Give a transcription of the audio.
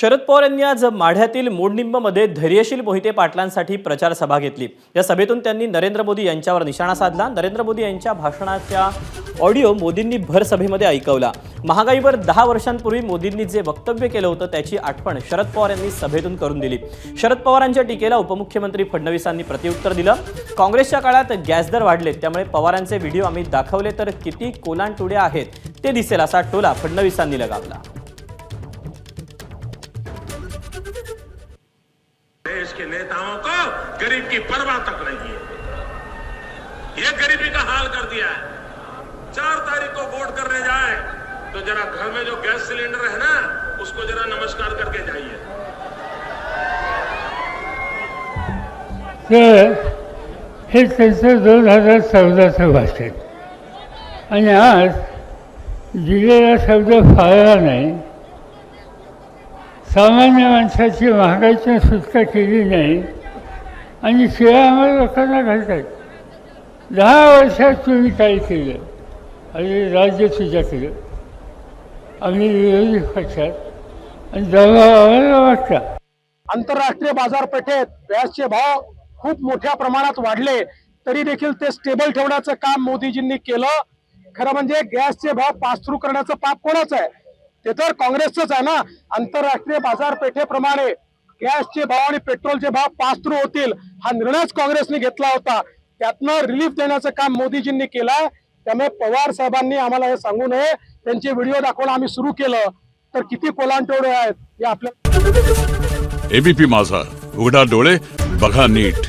शरद पवार यांनी आज माढ्यातील मोडनिंबमध्ये धैर्यशील मोहिते पाटलांसाठी प्रचार सभा घेतली. या सभेतून त्यांनी नरेंद्र मोदी यांच्यावर निशाणा साधला. नरेंद्र मोदी यांच्या भाषणाच्या ऑडिओ मोदींनी भर सभेमध्ये ऐकवला. महागाईवर दहा वर्षांपूर्वी मोदींनी जे वक्तव्य केलं होतं त्याची आठवण शरद पवार यांनी सभेतून करून दिली. शरद पवारांच्या टीकेला उपमुख्यमंत्री फडणवीसांनी प्रत्युत्तर दिलं. काँग्रेसच्या काळात गॅस दर वाढले त्यामुळे पवारांचे व्हिडिओ आम्ही दाखवले तर किती कोलांटुड्या आहेत ते दिसेल असा टोला फडणवीसांनी लगावला. के नेताओं को गरीब की परवाह तक नहीं है। ये गरीबी का हाल कर दिया है। चार तारीख को वोट करने जाए तो जरा घर में जो गैस सिलेंडर है ना उसको जरा नमस्कार करके जाइए। हे त्यांचं दोन हजार चौदाचं भाषण आणि आज दिलेला शब्द फाळला नाही सामान्य माणसाची महागाईची सुटका केली नाही. आणि शिवाय आम्हाला लोकांना घालतात? दहा वर्षात तुम्ही काय केलं? आणि राज्य तुझ्या केलं. आम्ही विरोधी पक्षात. आणि दबाव आम्हाला वाटला. आंतरराष्ट्रीय बाजारपेठेत गॅसचे भाव खूप मोठ्या प्रमाणात वाढले. तरी देखील ते स्टेबल ठेवण्याचं काम मोदीजींनी केलं. खरं म्हणजे गॅसचे भाव पास थ्रू करण्याचं पाप कोणाचं आहे? ते तर काँग्रेसचंच आहे ना. आंतरराष्ट्रीय बाजारपेठेप्रमाणे गॅसचे भाव आणि पेट्रोलचे भाव पास थ्रू होतील हा निर्णयच काँग्रेसने घेतला होता. त्यातनं रिलीफ देण्याचं काम मोदीजींनी केलं त्यामुळे पवार साहेबांनी आम्हाला हे सांगू नये. त्यांचे व्हिडिओ दाखवणं आम्ही सुरू केलं. तर किती कोलांटोडे आहेत हे आपल्या एबीपी माझा. उघडा डोळे बघा नीट.